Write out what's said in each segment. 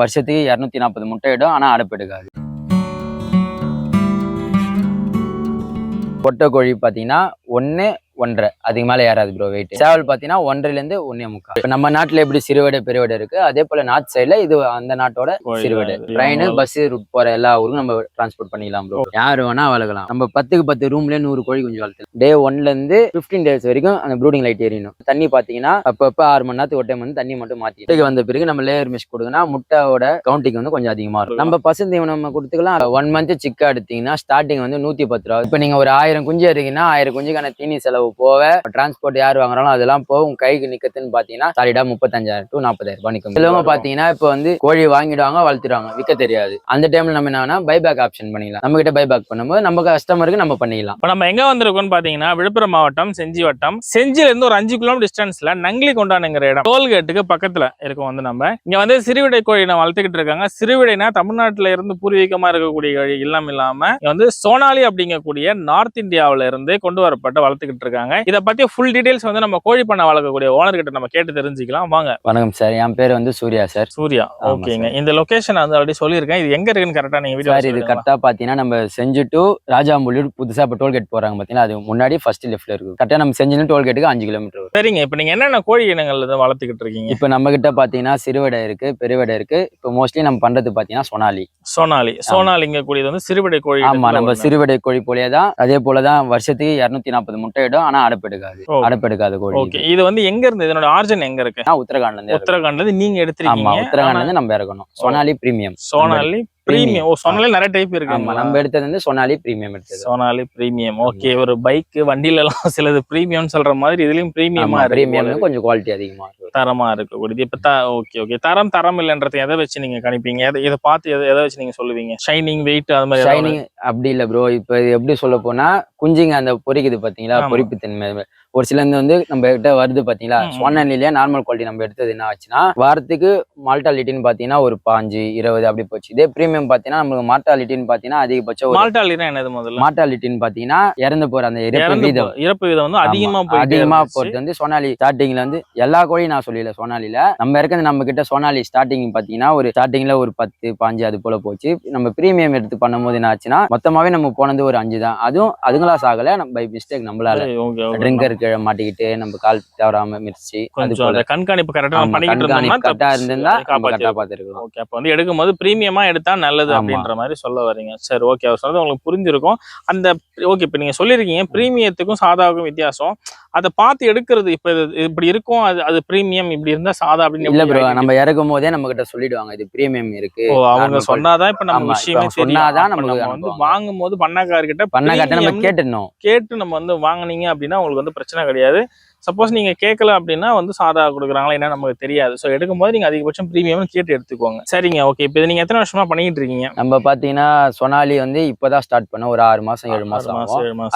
வருஷத்துக்கு இரநூத்தி நாற்பது முட்டை ஆனால் ஆனா அடைப்பு எடுக்காது பொட்டை கோழி பாத்தீங்கன்னா ஒண்ணு ஒன்றரை. அதுக்கு மேல ஏறாது ப்ரோ வெயிட் சேவல் பாத்தீங்கன்னா ஒன்றரைல இருந்து ஒன்னே முக்கால். இப்ப நம்ம நாட்டுல எப்படி சிறுவடை பெருவடை இருக்கு அதே போல நார்த் சைடுல இது அந்த நாட்டோட சிறுவடை. ட்ரெயின் பஸ் ரூட் போற எல்லா ஊருக்கும் நம்ம டிரான்ஸ்போர்ட் பண்ணிக்கலாம் ப்ரோ யாரு வேணா வளர்க்கலாம். நம்ம பத்துக்கு பத்து ரூம்லயே நூறு கோழி குஞ்சு வளர்த்தலாம் டே ஒன்ல இருந்து 15 டேஸ் வரைக்கும் அந்த ப்ரூடிங் லைட் எரியணும் தண்ணி பாத்தீங்கன்னா அப்பப்ப ஆறு மணி நேரத்துக்கு ஒரு டைம் வந்து தண்ணி மட்டும் மாத்தி முட்டைக்கு வந்த பிறகு நம்ம லேயர் மிஷ் கொடுக்கணும் முட்டையோட கவுண்டிங் வந்து கொஞ்சம் அதிகமா இருக்கும். நம்ம பசுந்தீவனம் நம்ம கொடுத்துக்கலாம். ஒன் மந்த் சிக்கா எடுத்தீங்கன்னா ஸ்டார்டிங் வந்து நூத்தி பத்து ரூபா. இப்ப நீங்க ஒரு ஆயிரம் குஞ்சு இருக்கீங்கன்னா ஆயிரம் குஞ்சுக்கான தீனி செலவு போக டிரான்ஸ்போர்ட் யார் வாங்குறாலும் அதெல்லாம் போக உங்க கைக்கு நிக்கத்துன்னு பாத்தீங்கன்னா சாலிடா முப்பத்தஞ்சாயிரம் டு நாற்பதாயிரம் ரூபாய் நிக்கும். சிலவங்க பாத்தீங்கன்னா இப்போ வந்து கோழி வாங்கிடுவாங்க வளர்த்துடுவாங்க. விற்க தெரியாது. அந்த டைம்ல நம்ம என்ன பைபேக் ஆப்ஷன் பண்ணிக்கலாம் நம்ம கிட்ட பைபேக் பண்ணும்போது நம்ம கஸ்டமருக்கு நம்ம பண்ணிக்கலாம் இப்போ நம்ம எங்க வந்திருக்கோம்னு பாத்தீங்கன்னா விழுப்புரம் மாவட்டம் செஞ்சி வட்டம். செஞ்சில இருந்து ஒரு அஞ்சு கிலோமீட்டர் டிஸ்டன்ஸ்ல நங்கிலி கொண்டானுங்கிற இடம் டோல்கேட்டுக்கு பக்கத்துல இருக்கும் வந்து நம்ம. இங்க வந்து சிறுவிடை கோழினை வளர்த்துக்கிட்டு இருக்காங்க. சிறுவிடைனா தமிழ்நாட்டுல இருந்து பூர்வீகமா இருக்கக்கூடிய கோழி இல்லாம இல்லாம வந்து சோனாலி அப்படிங்கக்கூடிய நார்த் இந்தியாவில இருந்து கொண்டு வரப்பட்ட வளர்த்துக்கிட்டு இருக்காங்க. இதை பத்தி ஃபுல் டீடைல்ஸ் வந்து நம்ம கோழி பண்ண வளர்க்கக்கூடிய ஓனர் கிட்ட நம்ம கேட்டு தெரிஞ்சுக்கலாம். வாங்க. வணக்கம் சார். என் பேர் வந்து சூர்யா சார். சூர்யா. ஓகேங்க. இந்த லொகேஷன் வந்து ஆல்ரெடி சொல்லியிருக்கேன். இது எங்க இருக்குன்னு கரெக்டா நீங்க சார் இது வீடியோ கரெக்டா பாத்தீங்கன்னா நம்ம செஞ்சு டு ராஜாம்புலியூர் புதுசா இப்போ டோல்கேட் போறாங்க பாத்தீங்கன்னா அது முன்னாடி ஃபர்ஸ்ட் லெஃப்ட்ல இருக்கு. கரெக்டா நம்ம செஞ்சு டோல்கேட்டுக்கு அஞ்சு கிலோமீட்டர் சரிங்க. இப்போ நீங்க என்னென்ன கோழி இனங்கள் வளர்த்துக்கிட்டு இருக்கீங்க? இப்போ நம்ம கிட்ட பாத்தீங்கன்னா சிறுவடை இருக்கு பெருவடை இருக்கு. இப்போ மோஸ்ட்லி நம்ம பண்றது பாத்தீங்கன்னா சொனாலி. சோனாலி. சோனாலிங்க கூடியது வந்து சிறுவிடை கோழி ஆமா நம்ம. சிறுவடை கோழி போலே தான் அதே போலதான் வருஷத்துக்கு இரநூத்தி நாற்பது முட்டை இடும் ஆனா அடைப்பு எடுக்காது. ஓ. அடைப்பு எடுக்காது கோழி ஓகே. இது. வந்து எங்க இருந்து இதனோட ஆர்ஜன் எங்க இருக்கு? உத்தரகாண்ட்ல இருந்து. உத்தரகாண்ட்ல இருந்து நீங்க எடுத்திருக்கீங்க. உத்தரகாண்ட்ல இருந்து நம்ம இறக்கணும். சொனாலி பிரீமியம் சோனாலி பிரீமியம் ஓ சோனாலி நிறைய டைப் இருக்கு ஆமா நம்ம எடுத்தது வந்து சொனாலி பிரீமியம் எடுத்தது. சோனாலி பிரீமியம் ஓகே ஒரு பைக் வண்டியில எல்லாம் சிலது பிரீமியம் சொல்ற மாதிரி இதுலயும் பிரீமியமா பிரீமியம் கொஞ்சம் குவாலிட்டி அதிகமா இருக்கும் தரமா இருக்கு கூடியது இப்ப ஓகே ஓகே தரம் தரம் இல்லைன்றத எதை வச்சு நீங்க கணிப்பீங்க? எதை இதை பார்த்து எதை எதை வச்சு நீங்க சொல்லுவீங்க? ஷைனிங் வெயிட் அது மாதிரி ஷைனிங் அப்படி இல்ல ப்ரோ இப்ப எப்படி சொல்ல போனா குஞ்சுங்க அந்த பொரிக்குது பாத்தீங்களா? ஆமா. பொரிப்பு தன்மை ஒரு சிலது வந்து நம்ம கிட்ட வருது பாத்தீங்களா. சொன்னே நார்மல் குவாலிட்டி நம்ம எடுத்தது என்ன ஆச்சுன்னா வாரத்துக்கு மால்டாலிட்டின்னு பாத்தீங்கன்னா ஒரு பாஞ்சு இருபது அப்படி போச்சு. இதே பிரீமியம் பாத்தீங்கன்னா நமக்கு மார்டாலிட்டின்னு பாத்தீங்கன்னா அதிகபட்சம் ஒரு மால்டாலினா என்னது முதல்ல? மார்டாலிட்டின்னு பாத்தீங்கன்னா இறந்து போற அந்த இறப்பு வீதம். இறப்பு விதம் வந்து அதிகமா அதிகமா. போறது வந்து சோனாலி ஸ்டார்டிங்ல வந்து எல்லா கோழியும் நான் சொல்லல சோனாலில நம்ம இருக்கிறது நம்ம கிட்ட சோனாலி ஸ்டார்டிங் பாத்தீங்கன்னா ஒரு ஸ்டார்டிங்ல ஒரு பத்து பாஞ்சு அது போல போச்சு. நம்ம பிரீமியம் எடுத்து பண்ணும்போது என்ன ஆச்சுன்னா மொத்தமாவே நம்ம போனது ஒரு அஞ்சு தான் அதுவும் அதுங்களா சாகல நம்ம பை மிஸ்டேக் நம்மளால. சரி, okay, okay. ட்ரிங்கர் கீழே மாட்டிக்கிட்டு நம்ம கால் தவறாம மிதிச்சு கொஞ்சம் கண்காணிப்பு கரெக்டா பண்ணிக்கிட்டு கரெக்டா இருந்திருந்தா நம்ம காப்பாத்தி கரெக்டா பாத்துருக்கலாம். ஓகே அப்போ வந்து எடுக்கும்போது பிரீமியமா எடுத்தா நல்லது. அப்படின்ற மாதிரி சொல்ல வரீங்க சரி ஓகே அவர் சொன்னது உங்களுக்கு புரிஞ்சிருக்கும். அந்த ஓகே இப்போ நீங்க சொல்லியிருக்கீங்க பிரீமியத்துக்கும் சாதாவுக்கும் வித்தியாசம். அதை பார்த்து எடுக்கிறது இப்போ இப்படி இருக்கும் அது அது பிரீமியம் இப்படி இருந்தா சாதா அப்படின்னு இல்ல ப்ரோ நம்ம இறக்கும் போதே நம்ம கிட்ட சொல்லிடுவாங்க இது பிரீமியம் இருக்கு ஓ அவங்க. சொன்னாதான் இப்ப நம்ம விஷயமே சொன்னாதான் நமக்கு நம்ம வந்து. வாங்கும் போது பண்ணக்காரர்கிட்ட பண்ண கட்ட நம்ம கேட்டுடணும் கேட்டு நம்ம வந்து வாங்குனீங்க அப்படின்னா உங்களுக்கு வந்து பிரச்சனை கிடையாது சப்போஸ் நீங்க கேட்கல அப்படின்னா வந்து சாதா கொடுக்குறாங்களா என்ன நமக்கு தெரியாது. ஸோ எடுக்கும்போது நீங்க அதிகபட்சம் பிரீமியம் கேட்டு எடுத்துக்கோங்க. சரிங்க ஓகே இப்போ நீங்க எத்தனை வருஷமா பண்ணிட்டு இருக்கீங்க? நம்ம பாத்தீங்கன்னா சொனாலி வந்து இப்பதான் ஸ்டார்ட் பண்ணோம். ஒரு ஆறு மாசம் ஏழு மாசம்.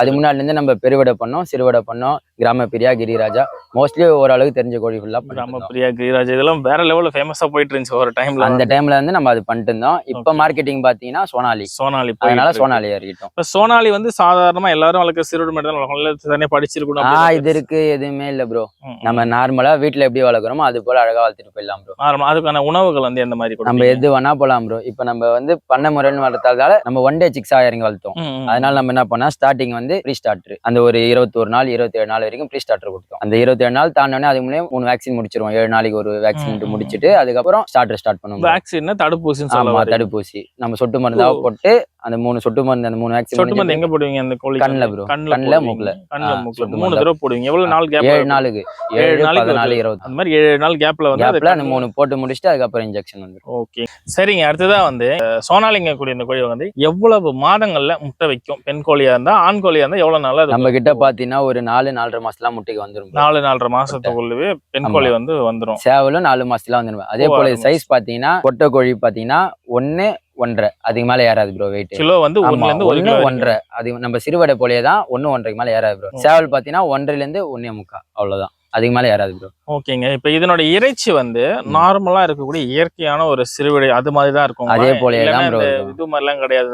அது முன்னாடி இருந்து நம்ம பெருவடை பண்ணோம் சிறுவடை பண்ணோம். கிராம பிரியா கிரிராஜா. மோஸ்ட்லி ஓரளவுக்கு தெரிஞ்ச கோழி ஃபுல்லா கிராம பிரியா கிரிராஜ் இதெல்லாம் வேற லெவல்ல ஃபேமஸா போயிட்டு இருந்துச்சு ஒரு டைம்ல அந்த டைம்ல வந்து நம்ம அது பண்ணிட்டு இருந்தோம். இப்ப. மார்க்கெட்டிங் பாத்தீங்கன்னா சோனாலி சோனாலி அதனால சோனாலி இறக்கிட்டோம் இப்ப சோனாலி வந்து சாதாரணமா எல்லாரும் வளர்க்க சிறுடு மட்டும் தான் வளர்க்கணும். இல்ல தனியா படிச்சிருக்கணும் இது இருக்கு எதுவுமே இல்ல ப்ரோ. நம்ம நார்மலா வீட்ல எப்படி வளர்க்குறோமோ அது போல அழகா வளர்த்துட்டு போயிடலாம் ப்ரோ நார்மலா அதுக்கான உணவுகள் வந்து எந்த மாதிரி நம்ம? எது வேணா போலாம் ப்ரோ இப்ப நம்ம வந்து பண்ண முறைன்னு வளர்த்தாதால நம்ம ஒன் டே சிக்ஸா இறங்கி வளர்த்தோம். அதனால நம்ம என்ன பண்ணா ஸ்டார்டிங் வந்து ப்ரீ ஸ்டார்டர் அந்த ஒரு இருபத்தொரு நாள் இருபத்தேழு நாள் வரைக்கும் ப்ரீ ஸ்டார்டர் கொடுத்தோம் அந்த இருபத்தேழு நாள் தாண்டோடனே அதுக்கு முன்னே மூணு வேக்சின் முடிச்சிருவோம் ஏழு நாளைக்கு ஒரு வேக்சின். முடிச்சிட்டு அதுக்கப்புறம் ஸ்டார்டர் ஸ்டார்ட் பண்ணுவோம் வேக்சின் தடுப்பூசின்னு சொல்ல ஆமா. தடுப்பூசி நம்ம சொட்டு மருந்தா ஓ. போட்டு அந்த மூணு சொட்டு மருந்து அந்த மூணு சொட்டு மருந்து வேக்சின் எங்க போடுவீங்க? அந்த கோழி கண்ணுல bro. கண்ணுல. மூக்குல. கண்ணுல மூக்குல. மூணு. தடவை போடுவீங்க. எவ்வளவு நாள் கேப் ஏழு நாளுக்கு. ஏழு நாளைக்கு வருது. இருபது. அந்த மாதிரி ஏழு நாள் கேப்ல வந்து கேப்ல அந்த மூணு போட்டு முடிச்சுட்டு அதுக்கப்புறம் இன்ஜெக்ஷன் வந்துடும் ஓகே. சரிங்க. அடுத்ததா வந்து சோனாலிங்க கூடிய இந்த கோழி வந்து எவ்வளவு மாதங்கள்ல முட்டை வைக்கும்? பெண் கோழியா இருந்தா ஆண் கோழியா இருந்தா எவ்வளவு நாள் நம்ம கிட்ட பாத்தீங்கன்னா ஒரு நாலு நாலரை மாசத்துல முட்டைக்கு வந்துரும் bro. நாலு நாலரை மாசத்துக்குள்ளவே பெண். கோழி வந்து வந்துரும். சேவலும் நாலு மாசத்துல வந்துடும் அதே போல சைஸ் பாத்தீங்கன்னா கொட்டை கோழி பாத்தீங்கன்னா ஒண்ணு ஒன்றரை. அதுக்கு மேல ஏறாது ப்ரோ வெயிட் கிலோ வந்து வரைக்கும். ஒன்றரை. அது நம்ம சிறுவடை போலயே தான் ஒண்ணு ஒன்றரைக்கு மேல ஏறாது ப்ரோ சேவல் பாத்தீங்கன்னா ஒன்றரைல இருந்து ஒன்னே முக்கா. அவ்வளவுதான். அதுக்கு மேல ஏறாது ப்ரோ ஓகேங்க இப்ப இதனோட இறைச்சி வந்து நார்மலா இருக்கக்கூடிய இயற்கையான ஒரு சிறுவிடை அது மாதிரி தான் இருக்கும் அதே இல்லைன்னா தான் இருக்கும். இது மாதிரிலாம் கிடையாது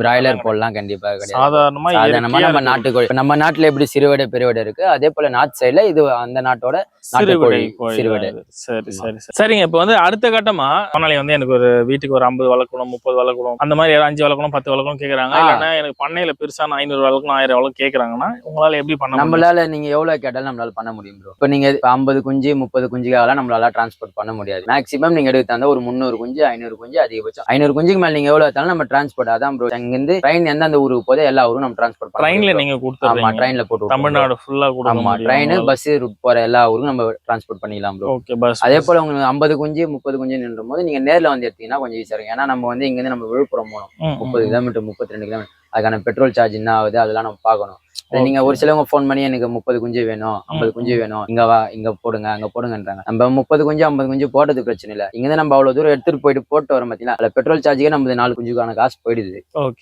பிராய்லர் போடலாம் கண்டிப்பா கிடையாது சாதாரணமா நம்ம. நாட்டுக்கோழி நம்ம நாட்டுல எப்படி சிறுவடை பெருவடை இருக்கு அதே போல நார்த் சைடுல இது அந்த நாட்டோட சிறுவிடை சிறுவிடை. சரி. சரி சரி. சரிங்க இப்ப வந்து அடுத்த கட்டமா பண்ணலை வந்து எனக்கு ஒரு வீட்டுக்கு ஒரு ஐம்பது வளர்க்கணும் முப்பது வளர்க்கணும் அந்த மாதிரி அஞ்சு வளர்க்கணும் பத்து வளர்க்கணும் கேக்குறாங்க ஆ. இல்லைன்னா எனக்கு பண்ணையில பெருசா நான் ஐநூறு வளர்க்கணும் ஆயிரம் வளர்க்கணும் கேக்குறாங்கன்னா உங்களால எப்படி பண்ண நம்மளால நீங்க எவ்வளவு கேட்டாலும் நம்மளால பண்ண முடியும் ப்ரோ இப்ப நீங்க இப்ப ஐம்பது குஞ்சு முப்பது குஞ்சுக்காகலாம் நம்மளால டிரான்ஸ்போர்ட் பண்ண முடியாது. மேக்ஸிமம் நீங்க எடுத்து தந்தா ஒரு முந்நூறு குஞ்சு ஐநூறு குஞ்சு அதிகபட்சம். ஐநூறு குஞ்சுக்கு மேல நீங்க எவ்வளவு எடுத்தாலும் நம்ம டிரான்ஸ்போர்ட் அதான் ப்ரோ இருந்து ட்ரெயின் எந்தெந்த ஊருக்கு போதோ எல்லா ஊரும் நம்ம டிரான்ஸ்போர்ட் ட்ரெயின்ல பண்ணலாம் நீங்க ஆமா கொடுத்துறீங்க ட்ரெயின்ல போட்டு. தமிழ்நாடு ஃபுல்லா கொடுக்க ஆமா ட்ரெயின் பஸ் ரூட் போற எல்லா ஊருக்கும் நம்ம டிரான்ஸ்போர்ட் பண்ணிக்கலாம் ப்ரோ ஓகே பஸ் அதே போல உங்களுக்கு ஐம்பது குஞ்சு முப்பது குஞ்சு நின்றும் போது நீங்க நேர்ல வந்து எடுத்தீங்கன்னா கொஞ்சம் ஈஸியா இருக்கும். ஏன்னா நம்ம வந்து இங்க இருந்து நம்ம விழுப்புரம் போகணும். முப்பது கிலோமீட்டர் முப்பத்தி ரெண்டு கிலோமீட்டர் அதுக்கான பெட்ரோல் சார்ஜ் என்ன ஆகுது அதெல்லாம் நம்ம பார்க்கணும். நீங்க ஒரு சிலவங்க ஃபோன் பண்ணி எனக்கு முப்பது குஞ்சு வேணும் ஐம்பது குஞ்சு வேணும். இங்க வா இங்க போடுங்க அங்க போடுங்கன்றாங்க. நம்ம முப்பது குஞ்சு ஐம்பது குஞ்சு போடுறது பிரச்சனை இல்லை. இங்க நம்ம அவ்வளவு தூரம் எடுத்துட்டு போயிட்டு போட்டு வரோம் பாத்தீங்களா? அதுல பெட்ரோல் சார்ஜுக்கே நம்ம நாலு குஞ்சுக்கான காசு போயிடுது.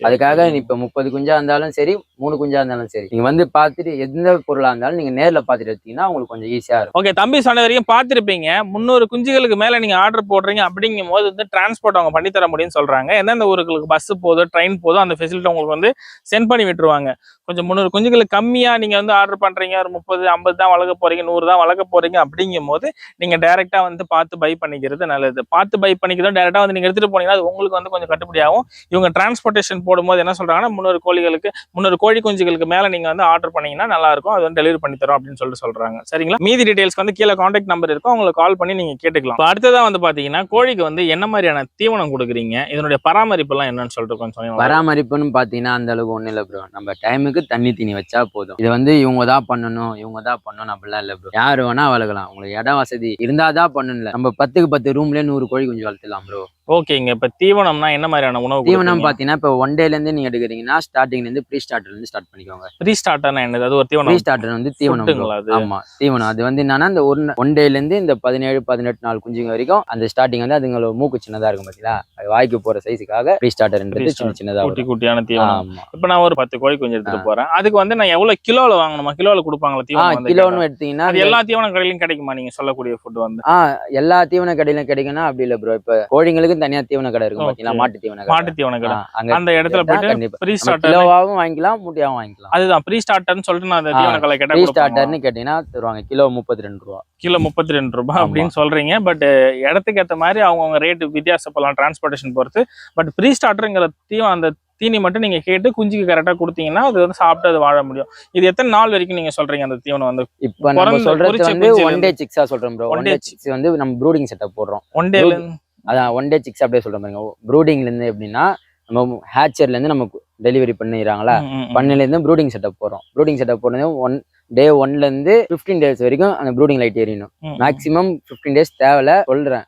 அதுக்காக இப்ப முப்பது குஞ்சா இருந்தாலும் சரி மூணு குஞ்சா இருந்தாலும் சரி நீங்க வந்து பார்த்துட்டு எந்த பொருளா இருந்தாலும் நீங்க நேர்ல பார்த்துட்டு எடுத்தீங்கன்னா உங்களுக்கு கொஞ்சம் ஈஸியா இருக்கும். ஓகே தம்பி சொன்ன வரைக்கும் பார்த்துருப்பீங்க முந்நூறு குஞ்சுகளுக்கு மேல நீங்க ஆர்டர் போடுறீங்க அப்படிங்கும் போது வந்து டிரான்ஸ்போர்ட் அவங்க பண்ணி தர முடியும்னு சொல்றாங்க. எந்தெந்த ஊருக்கு பஸ் போதோ ட்ரெயின் போதோ அந்த ஃபெசிலிட்டி உங்களுக்கு வந்து சென்ட் பண்ணி விட்டுருவாங்க. கொஞ்சம் முந்நூறு குஞ்சுகளுக்கு கம்மியாக நீங்கள் வந்து ஆர்டர் பண்ணுறீங்க ஒரு முப்பது ஐம்பது தான் வளர்க்க போகிறீங்க நூறு தான் வளர்க்க போகிறீங்க அப்படிங்கும் போது நீங்கள் டேரெக்டாக வந்து பார்த்து பை பண்ணிக்கிறது நல்லது. பார்த்து பை பண்ணிக்கிறதும் டேரெக்டாக வந்து நீங்கள் எடுத்துகிட்டு போனீங்கன்னா அது உங்களுக்கு வந்து கொஞ்சம் கட்டுப்படியாகும். இவங்க டிரான்ஸ்போர்ட்டேஷன் போடும்போது என்ன சொல்கிறாங்கன்னா முன்னூறு கோழிகளுக்கு முன்னூறு கோழி குஞ்சுகளுக்கு மேலே நீங்கள் வந்து ஆர்டர் பண்ணிங்கன்னா நல்லாயிருக்கும் அது வந்து டெலிவரி பண்ணி தரோம் அப்படின்னு சொல்லிட்டு சொல்கிறாங்க சரிங்களா? மீதி டீட்டெயில்ஸ் வந்து கீழே காண்டாக்ட் நம்பர் இருக்கும். உங்களுக்கு கால் பண்ணி நீங்கள் கேட்டுக்கலாம். அடுத்ததாக வந்து பார்த்தீங்கன்னா கோழிக்கு வந்து என்ன மாதிரியான தீவனம் கொடுக்குறீங்க? இதனுடைய பராமரிப்புலாம் என்னன்னு சொல்லிட்டு கொஞ்சம் பராமரிப்புன்னு பார்த்தீங்கன்னா அந்த அளவுக்கு ஒன்றும் இல்லை ப்ரோ நம்ம டைமுக்கு தண்ணி தீனி வச்சா போதும். இது வந்து இவங்க தான் பண்ணணும் இவங்க தான் பண்ணணும் அப்படிலாம் இல்ல ப்ரோ யாரு வேணா வளர்க்கலாம். உங்களுக்கு இடம் வசதி இருந்தாதான் பண்ணணும் நம்ம பத்துக்கு பத்து ரூம்லேயே நூறு கோழி குஞ்சு வளர்த்துலாம் ப்ரோ ஓகேங்க. இப்ப தீவனம்னா என்ன மாதிரியான உணவு தீவனம் பாத்தீங்கன்னா இப்ப ஒன் டேல இருந்து நீங்க எடுக்கிறீங்கன்னா ஸ்டார்டிங்ல இருந்து ப்ரீ ஸ்டார்டர்ல இருந்து ஸ்டார்ட் பண்ணிக்கோங்க. ப்ரீ ஸ்டார்டர்னா என்னது? அது ஒரு ப்ரீ தீவனம் ஸ்டார்டர் வந்து தீவனம் ஆமா தீவனம். அது வந்து என்னன்னா இந்த ஒன் ஒன் டேல இருந்து இந்த பதினேழு பதினெட்டு நாள் குஞ்சுங்க வரைக்கும் அந்த ஸ்டார்டிங் வந்து அதுங்களோட மூக்கு சின்னதா இருக்கும் பாத்தீங்களா? அது வாய்க்கு போற சைஸுக்காக ப்ரீ ஸ்டார்டர்ன்றது Pre சின்ன சின்னதா குட்டி குட்டியான தீவனம். இப்ப நான் ஒரு பத்து கோழி குஞ்சு எடுத்துட்டு போறேன். அதுக்கு வந்து நான் எவ்வளவு கிலோல வாங்கணுமா? கிலோல கொடுப்பாங்களா தீவனம்? கிலோன்னு எடுத்தீங்கன்னா அது எல்லா தீவன கடையிலும் கிடைக்குமா நீங்க சொல்லக்கூடிய ஃபுட் வந்து? ஆ எல்லா தீவன கடையிலும் கிடைக்கும்னா அப்படி இல்ல ப்ரோ இப்ப கோழிங்களுக்கு தனியா தீவன கடை இருக்கும். பாத்தீங்களா? மாட்டு தீவன கடை. மாட்டு தீவன கடை. அந்த இடத்துல போயிட்டு ப்ரீ ஸ்டார்டர் கிலோவாவும் வாங்கிக்கலாம் மூட்டையாவும் வாங்கிக்கலாம். அதுதான் ப்ரீ ஸ்டார்டர்னு சொல்லிட்டு நான் தீவன கலை கேட்டா ப்ரீ? ஸ்டார்டர்னு கேட்டீங்கன்னா தருவாங்க. கிலோ முப்பத்தி ரெண்டு ரூபா. கிலோ முப்பத்தி ரெண்டு ரூபாய். அப்படின்னு சொல்றீங்க. பட் இடத்துக்கு ஏத்த மாதிரி அவங்கவுங்க ரேட்டு வித்தியாசப்படலாம் டிரான்ஸ்போர்ட்டேஷன் பொறுத்து. பட் ப்ரீ ஸ்டார்டருங்கிற தீவனம் அந்த தீனி மட்டும் நீங்க கேட்டு குஞ்சுக்கு கரெக்டா கொடுத்தீங்கன்னா அது வந்து சாப்பிட்டு அது வாழ முடியும். இது எத்தனை நாள் வரைக்கும் நீங்க சொல்றீங்க அந்த தீவனம் வந்து? இப்ப நம்ம பொரிச்ச வந்து ஒன் டே சிக்ஸா சொல்றோம் ப்ரோ ஒன் டே சிக்ஸ் வந்து நம்ம ப்ரூடிங் செட்டப் போடுறோம். ஒன் டேல அதான் ஒன் டே சிக்ஸ் அப்படியே பாருங்க ப்ரூடிங்ல இருந்து எப்படின்னா நம்ம ஹேச்சர்ல இருந்து நம்ம டெலிவரி பண்ணிடுறாங்களா? பண்ணையில இருந்து ப்ரூடிங் செட்டப் போடுறோம். ப்ரூடிங் செட்டப் போடுறது ஒன் டே ஒன்ல இருந்து பிப்டீன் டேஸ் வரைக்கும் அந்த ப்ரூடிங் லைட் எரியணும் மேக்ஸிமம் பிப்டீன் டேஸ் தேவையில்ல சொல்றேன்.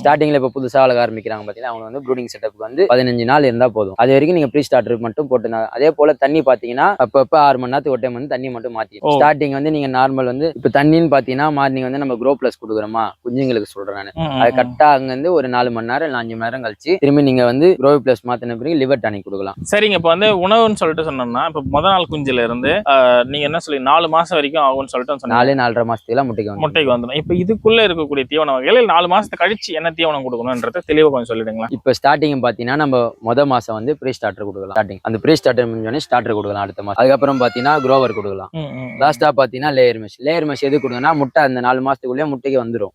ஸ்டார்டிங்ல இப்ப புதுசா வளர்க்க ஆரம்பிக்கிறாங்க பாத்தீங்கன்னா அவங்க வந்து ப்ரூடிங் செட்டப்புக்கு வந்து பதினஞ்சு நாள் இருந்தா போதும். அது வரைக்கும் நீங்க ப்ரீ ஸ்டார்டர் மட்டும் போட்டுனா அதே போல தண்ணி பாத்தீங்கன்னா அப்பப்ப ஆறு மணி நேரத்துக்கு ஒரு டைம் வந்து தண்ணி மட்டும் மாத்தி ஓ. ஸ்டார்டிங் வந்து நீங்க நார்மல் வந்து இப்ப தண்ணின்னு பாத்தீங்கன்னா மார்னிங் வந்து நம்ம க்ரோ பிளஸ் கொடுக்குறோமா குஞ்சுங்களுக்கு சொல்றேன் நான். அது கரெக்டா அங்க இருந்து ஒரு நாலு மணி நேரம் இல்ல அஞ்சு மணி நேரம் கழிச்சு திரும்பி நீங்க வந்து க்ரோ பிளஸ் மாத்தின பிறகு லிவர் டானிக் கொடுக்கலாம். சரிங்க இப்போ வந்து உணவுன்னு சொல்லிட்டு சொன்னோம்னா இப்போ முத நாள் குஞ்சுல இருந்து நீங்க என்ன சொல்லி நாலு மாசம் வரைக்கும் ஆகும்னு சொல்லிட்டு சொன்னீங்க நாலு நாலரை மாசத்துக்கு எல்லாம் முட்டைக்கு முட்டைக்கு வந்துடும் இப்போ இதுக்குள்ள இருக்கக்கூடிய தீவன வகைகள் நாலு மாசத்தை கழிச்சு என்ன தீவனம் கொடுக்கணும்ன்றத தெளிவா கொஞ்சம் சொல்லிடுங்களா இப்ப ஸ்டார்டிங் பாத்தீங்கன்னா நம்ம முத மாசம் வந்து ப்ரீ ஸ்டார்டர் கொடுக்கலாம். ஸ்டார்டிங் அந்த ப்ரீ ஸ்டார்டர் முடிஞ்சோடனே ஸ்டார்டர் கொடுக்கலாம் அடுத்த மாசம். அதுக்கப்புறம் பாத்தீங்கன்னா க்ரோவர் கொடுக்கலாம். லாஸ்டா பாத்தீங்கன்னா லேயர் மெஷ் லேயர் மெஷ் எது கொடுங்கன்னா முட்டை அந்த நாலு மாசத்துக்குள்ளேயே முட்டைக்கு வந்துடும்.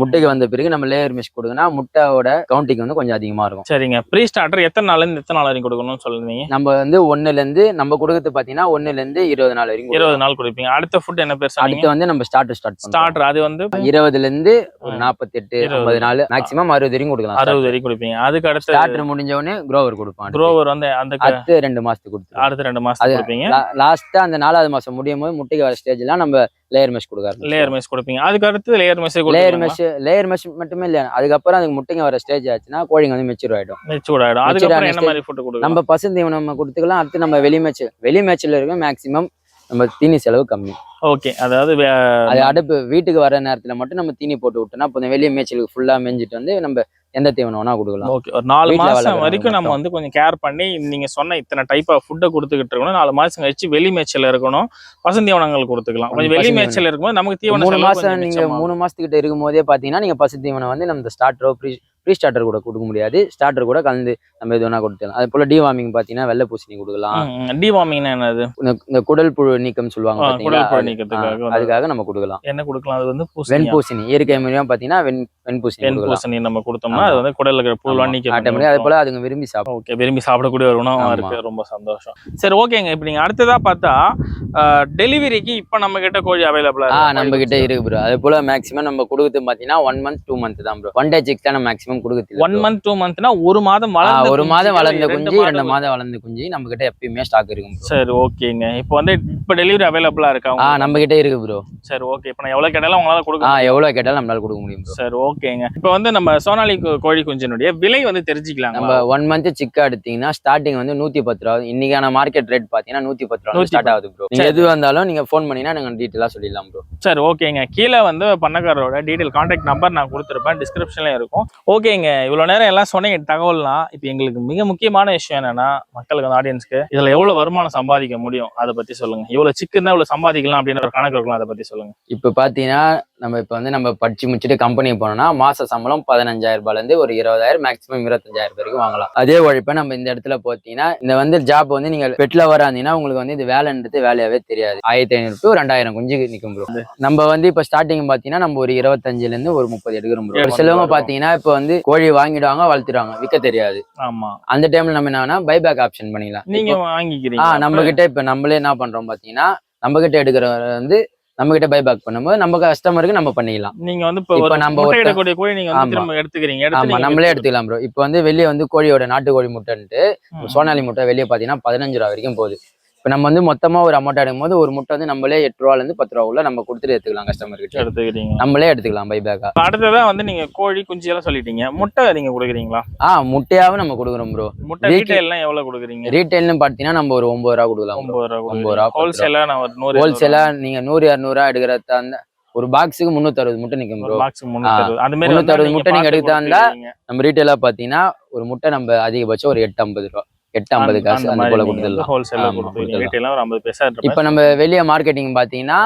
முட்டைக்கு வந்த பிறகு நம்ம லேயர் மெஷ் கொடுக்கணும் முட்டையோட கவுண்டிங் வந்து கொஞ்சம் அதிகமா இருக்கும். சரிங்க. ப்ரீ ஸ்டார்டர் எத்தனை நாள்ல இருந்து எத்தனை நாள் வரைக்கும் கொடுக்கணும்னு சொல்லுவீங்க நம்ம வந்து ஒண்ணுல இருந்து நம்ம கொடுக்கறது பாத்தீங்கன்னா ஒண்ணுல இருந்து இருபது நாள் வரைக்கும் இருபது நாள் கொடுப்பீங்க. அடுத்த ஃபுட் என்ன பேர் சொன்னீங்க? அடுத்து வந்து நம்ம ஸ்டார்டர் ஸ்டார்ட் பண்ணுவோம். ஸ்டார்டர் அது வந்து இருபதுல இருந்து ஒரு நாற்பத்தி எட்டு இருபது. ஐம்பது நாள் மேக்ஸிமம் அறுபது வரைக்கும் கொடுக்கலாம். அறுபது வரைக்கும் கொடுப்பீங்க. அதுக்கு அடுத்த ஸ்டார்டர் முடிஞ்ச உடனே க்ரோவர் கொடுப்பான் குரோவர் வந்து அந்த அடுத்து ரெண்டு மாசத்துக்கு கொடுத்துருவோம். அடுத்த ரெண்டு அது- கொடுப்பீங்க? லாஸ்டா அந்த நாலாவது மாசம் முடியும் போது முட்டைக்கு வர ஸ்டேஜ்லாம் நம்ம லேயர் மெஷ் கொடுக்க லேயர் மெஸ் கொடுப்பீங்க. அதுக்கு அடுத்து layer mash layer mash layer mash மட்டுமே இல்ல. அதுக்கப்புறம் அதுக்கு முட்டைங்க வர ஸ்டேஜ் ஆச்சுன்னா கோழிங்க வந்து மெச்சூர் ஆயிடும். மெச்சூர்ட் ஆயிடும். அதுக்கப்புறம் என்ன மாதிரி ஃபுட் கொடுக்கலாம்? நம்ம பசுந்தீவனம் நம்ம கொடுத்துக்கலாம். அடுத்து நம்ம வெளி மேட்ச் வெளி மேட்ச்ல இருக்க மேக்ஸிமம் நம்ம தீனி செலவு கம்மி ஓகே அதாவது அது அடுப்பு வீட்டுக்கு வர நேரத்துல மட்டும் நம்ம தீனி போட்டு விட்டோம்னா இப்போ வெளியே மேய்ச்சலுக்கு ஃபுல்லா மேய்ஞ்சிட்டு வந்து நம்ம எந்த தீவனம் வேணா கொடுக்கலாம் ஓகே ஒரு நாலு மாசம் வரைக்கும் நம்ம. வந்து கொஞ்சம் கேர் பண்ணி நீங்க சொன்ன இத்தனை டைப் ஆஃப் ஃபுட்டை கொடுத்துக்கிட்டு இருக்கணும் நாலு மாசம் கழிச்சு வெளி மேய்ச்சல் இருக்கணும் பசுந்தீவனங்கள் கொடுத்துக்கலாம் கொஞ்சம் வெளி. மேய்ச்சல் இருக்கும்போது நமக்கு தீவன மூணு மாசம் நீங்க. மூணு மாசத்துக்கிட்ட இருக்கும் போதே பாத்தீங்கன்னா நீங்க பசு தீவனம் வந்து நம்ம ஸ்டார்டரோ ப்ரீ ப்ரீ ஸ்டார்டர் கூட கொடுக்க முடியாது. ஸ்டார்டர் கூட கலந்து நம்ம எது வேணா கொடுத்துக்கலாம். அது போல டிவார்மிங் பாத்தீங்கன்னா வெள்ளை பூசணி கொடுக்கலாம். டிவார்மிங்னா என்னது? இந்த குடல் புழு நீக்கம் சொல்லுவாங்க குடல் அதுக்காக நம்ம கொடுக்கலாம். என்ன கொடுக்கலாம்? அது வந்து பூசணி. வெண்பூசணி இயற்கை மூலியமா பாத்தீங்கன்னா வெண் வெண்பூசணி வெண் கொடுக்கலாம். பூசணி நம்ம கொடுத்தோம்னா அது வந்து குடல்ல இருக்கிற புழுலாம் நீக்க ஆட்டோமேட்டிக் அது போல அதுங்க விரும்பி சாப்பிடும் ஓகே விரும்பி சாப்பிடக்கூடிய ஒரு உணவா ஆமா. இருக்கு. ரொம்ப சந்தோஷம். சரி ஓகேங்க. இப்போ நீங்க அடுத்ததா பார்த்தா டெலிவரிக்கு இப்போ நம்ம கிட்ட கோழி அவைலபிளா நம்ம கிட்ட இருக்கு ப்ரோ அது போல மேக்ஸிமம் நம்ம கொடுக்குறது பாத்தீங்கன்னா ஒன் மந்த் டூ மந்த் தான் ப்ரோ ஒன் டே சிக்ஸ் தான் நம்ம மேக்ஸிமம் கொடுக்குறது ஒன் மந்த் டூ மந்த்னா ஒரு மாதம் வளர்ந்த ஒரு மாதம் வளர்ந்த குஞ்சு ரெண்டு மாதம் வளர்ந்த குஞ்சு நம்ம கிட்ட எப்பயுமே ஸ்டாக் இருக்கும். சரி ஓகேங்க. இப்போ வந்து இப்போ டெலிவரி அவைலபிளா இருக்கா ஆ? நம்ம கிட்ட இருக்கு ப்ரோ சரி ஓகே. இப்போ நான் எவ்வளவு கேட்டாலும் உங்களால கொடுக்க ஆ எவ்வளவு கேட்டாலும் நம்மளால கொடுக்க முடியும் சரி ஓகேங்க. இப்போ வந்து நம்ம சோனாலி கோழி குஞ்சினுடைய விலை வந்து தெரிஞ்சுக்கலாங்களா? நம்ம ஒன் மந்த் சிக்கா எடுத்தீங்கன்னா ஸ்டார்டிங் வந்து நூத்தி பத்து ரூபா இன்னைக்கான மார்க்கெட் ரேட் பாத்தீங்கன்னா நூத்தி பத்து ரூபா 110 ஸ்டார்ட் ஆகுது ப்ரோ நீங்க. எது வந்தாலும் நீங்க ஃபோன் பண்ணீங்கன்னா நாங்க டீட்டெயிலா சொல்லிடலாம் ப்ரோ சரி ஓகேங்க. கீழே வந்து பண்ணக்காரரோட டீடைல் காண்டாக்ட் நம்பர் நான் கொடுத்துருப்பேன். டிஸ்கிரிப்ஷன்ல இருக்கும். ஓகேங்க. இவ்வளோ நேரம் எல்லாம் சொன்னீங்க தகவல்லாம் இப்போ எங்களுக்கு மிக முக்கியமான விஷயம் என்னன்னா மக்களுக்கு அந்த ஆடியன்ஸ்க்கு இதுல எவ்வளவு வருமானம் சம்பாதிக்க முடியும் அதை பத்தி சொல்லுங்க. இவ்வளவு சிக்கு இருந்தா இவ்வளவு சம்பாதிக்கலாம் அப்படின்ற ஒரு கணக்கு இருக்கலாம் அதை பத்தி சொல்லுங்க. இப்போ பாத்தீங்கன்னா நம்ம இப்போ வந்து நம்ம படிச்சு முடிச்சுட்டு கம்பெனி போனோம்னா மாச சம்பளம் பதினஞ்சாயிரம் ரூபாயில இருந்து ஒரு இருபதாயிரம் மேக்ஸிமம் இருபத்தஞ்சாயிரம் வரைக்கும் வாங்கலாம். அதே உழைப்பை நம்ம இந்த இடத்துல பார்த்தீங்கன்னா இந்த வந்து ஜாப் வந்து நீங்க பெட்ல வராந்தீங்கன்னா உங்களுக்கு வந்து இது வேலைன்றது வேலையாவே தெரியாது. ஆயிரத்தி ஐநூறு டு ரெண்டாயிரம் குஞ்சு நிற்கும் ப்ரோ நம்ம வந்து இப்போ ஸ்டார்டிங் பாத்தீங்கன்னா நம்ம ஒரு இருபத்தஞ்சுல இருந்து ஒரு முப்பது எடுக்கிறோம் ப்ரோ ஒரு சிலவங்க பாத்தீங்கன்னா இப்போ வந்து கோழி வாங்கிடுவாங்க வளர்த்துடுவாங்க. விற்க தெரியாது. ஆமா. அந்த டைம்ல நம்ம என்னன்னா பைபேக் ஆப்ஷன் பண்ணிக்கலாம் நீங்க வாங்கிக்கிறீங்க. நம்ம கிட்ட இப்ப நம்மளே என்ன பண்றோம் பாத்தீங்கன்னா நம்ம கிட்ட எடுக்கிறவர் வந்து நம்ம கிட்ட பைபேக் பண்ணும்போது நம்ம கஸ்டமருக்கு நம்ம பண்ணிக்கலாம் நீங்க வந்து இப்போ நம்ம கோழி எடுத்துக்கிறீங்க. எடுத்து ஆமா நம்மளே. எடுத்துக்கலாம் ப்ரோ இப்போ வந்து வெளியே வந்து கோழியோட நாட்டுக்கோழி முட்டைன்ட்டு ம். சோனாலி முட்டை வெளியே பாத்தீங்கன்னா பதினஞ்சு ரூபா வரைக்கும் போகுது. இப்போ நம்ம வந்து மொத்தமா ஒரு அமௌண்ட் எடுக்கும் போது ஒரு முட்டை வந்து நம்மளே எட்டு ரூபால இருந்து பத்து ரூபா உள்ள நம்ம கொடுத்துட்டு எடுத்துக்கலாம் கஸ்டமர் கிட்ட. எடுத்துக்கிறீங்க நம்மளே எடுத்துக்கலாம் பைபேக்கா இப்ப அடுத்ததா வந்து நீங்க கோழி குஞ்சு எல்லாம் சொல்லிட்டீங்க. முட்டை நீங்க கொடுக்குறீங்களா? ஆ முட்டையாவும் நம்ம கொடுக்குறோம் ப்ரோ முட்டை ரீட்டைல்லாம் எவ்வளவு கொடுக்குறீங்க? ரீட்டைல்னு பாத்தீங்கன்னா நம்ம ஒரு ஒன்பது ரூபா கொடுக்கலாம் ஒன்பது ரூபா ஒன்பது ரூபா, பத்து ரூபா. ஹோல்சேலா நான் ஒரு நூறு ஹோல்சேலா நீங்க நூறு இரநூறுவா எடுக்கிறதா இருந்தா ஒரு பாக்ஸுக்கு முந்நூத்தி அறுபது முட்டை நிற்கும் ப்ரோ பாக்ஸ் முன்னூத்தி முன்னூத்தி அறுபது முட்டை நீங்க எடுத்தா இருந்தா. நம்ம ரீட்டைலா பாத்தீங்கன்னா ஒரு முட்டை நம்ம அதிகபட்சம் ஒரு எட்டு ஐம்பது ரூபா. எட்டு ஐம்பது காசு அந்த போல கொடுத்துடலாம் ஹோல்சேலா ஆமா, கொடுத்துருவீங்க கொடுத்துடலாம். ரீட்டைலா ஒரு ஐம்பது பைசா இப்ப நம்ம வெளிய மார்க்கெட்டிங் பாத்தீங்கன்னா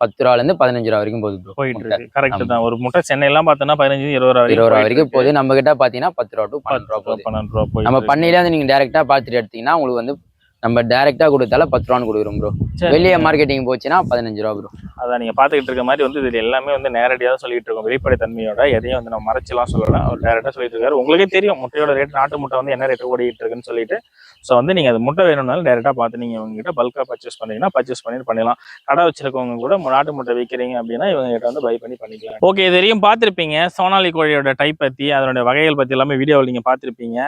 பத்து ரூபால இருந்து பதினஞ்சு ரூபா வரைக்கும் போகுது போயிட்டு. இருக்கு கரெக்ட். தான் ஒரு முட்டை சென்னை எல்லாம் பார்த்தோன்னா பதினஞ்சு இருபது ரூபா இருபது ரூபா வரைக்கும். போகுது நம்ம கிட்ட பாத்தீங்கன்னா பத்து ரூபா டு பன்னெண்டு ரூபா பன்னெண்டு ரூபா நம்ம. பண்ணையில வந்து நீங்க டைரக்டா பாத்துட்டு எடுத்தீங்கன்னா உங்களுக்கு வந்து நம்ம டைரக்டா கொடுத்தால பத்து ரூபான்னு கொடுக்குறோம் ப்ரோ. வெளிய மார்க்கெட்டிங் போச்சுன்னா பதினஞ்சு ரூபா ப்ரோ அதான் நீங்க பாத்துக்கிட்டு இருக்க மாதிரி வந்து இது எல்லாமே வந்து நேரடியாக தான் சொல்லிட்டு இருக்கோம். வெளிப்படைத்தன்மையோட எதையும் வந்து நம்ம மறைச்சலாம் சொல்லலாம். அவர் டேரக்டா சொல்லிட்டு இருக்காரு. உங்களுக்கே தெரியும் முட்டையோட ரேட் நாட்டு முட்டை வந்து என்ன ரேட் ஓடிட்டு இருக்குன்னு சொல்லிட்டு. ஸோ வந்து நீங்க அது முட்டை வேணும்னாலும் டேரக்டா பார்த்து நீங்க இவங்க கிட்ட பல்கா பர்ச்சேஸ் பண்ணீங்கன்னா பர்ச்சேஸ் பண்ணி பண்ணிடலாம். கடை வச்சிருக்கவங்க கூட நாட்டு முட்டை விற்கிறீங்க அப்படின்னா இவங்க கிட்ட வந்து பை பண்ணி பண்ணிக்கலாம். ஓகே இது வரையும் பார்த்துருப்பீங்க. சோனாலி கோழியோட டைப் பத்தி அதனுடைய வகைகள் பத்தி எல்லாமே வீடியோவில் நீங்க பார்த்துருப்பீங்க.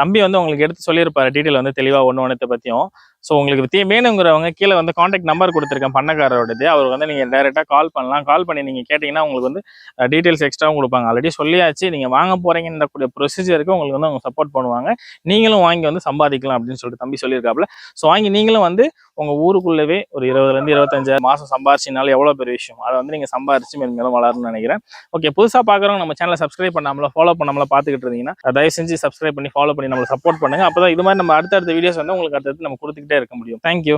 தம்பி வந்து உங்களுக்கு எடுத்து சொல்லியிருப்பாரு. டீட்டெயில் வந்து தெளிவா ஒன்று ஒன்றத்தை 点哦。ஸோ உங்களுக்கு தீ வேணுங்கிறவங்க கீழே வந்து காண்டாக்ட் நம்பர் கொடுத்துருக்கேன் பண்ணக்காரோடது அவருக்கு வந்து நீங்கள் டேரெக்டாக கால் பண்ணலாம். கால் பண்ணி நீங்கள் கேட்டிங்கன்னா உங்களுக்கு வந்து டீட்டெயில்ஸ் எக்ஸ்ட்ராவும் கொடுப்பாங்க. ஆல்ரெடி சொல்லியாச்சு. நீங்கள் வாங்க போகிறீங்கன்ற கூடிய ப்ரொசீஜருக்கு உங்களுக்கு வந்து அவங்க சப்போர்ட் பண்ணுவாங்க. நீங்களும் வாங்கி வந்து சம்பாதிக்கலாம் அப்படின்னு சொல்லிட்டு தம்பி சொல்லியிருக்காப்புல. ஸோ வாங்கி நீங்களும் வந்து உங்கள் ஊருக்குள்ளவே ஒரு இருபதுலேருந்து இருபத்தஞ்சாயிரம் மாதம் சம்பாரிச்சினாலும் எவ்வளோ பெரிய விஷயம். அதை வந்து நீங்கள் சம்பாரிச்சு மேலும் மேலும் வளரணும்னு நினைக்கிறேன். ஓகே புதுசாக பார்க்குறவங்க நம்ம சேனலை சப்ஸ்கிரைப் பண்ணாமல ஃபாலோ பண்ணாமல பார்த்துக்கிட்டு இருந்தீங்கன்னா தயவு செஞ்சு சப்ஸ்கிரைப் பண்ணி ஃபாலோ பண்ணி நம்மளை சப்போர்ட் பண்ணுங்கள் அப்போ தான் இது மாதிரி நம்ம அடுத்தடுத்த வீடியோஸ் வந்து உங்களுக்கு அடுத்தடுத்து நம்ம கொடுத்துக்கிட்டே இருக்க முடியும். தேங்க்யூ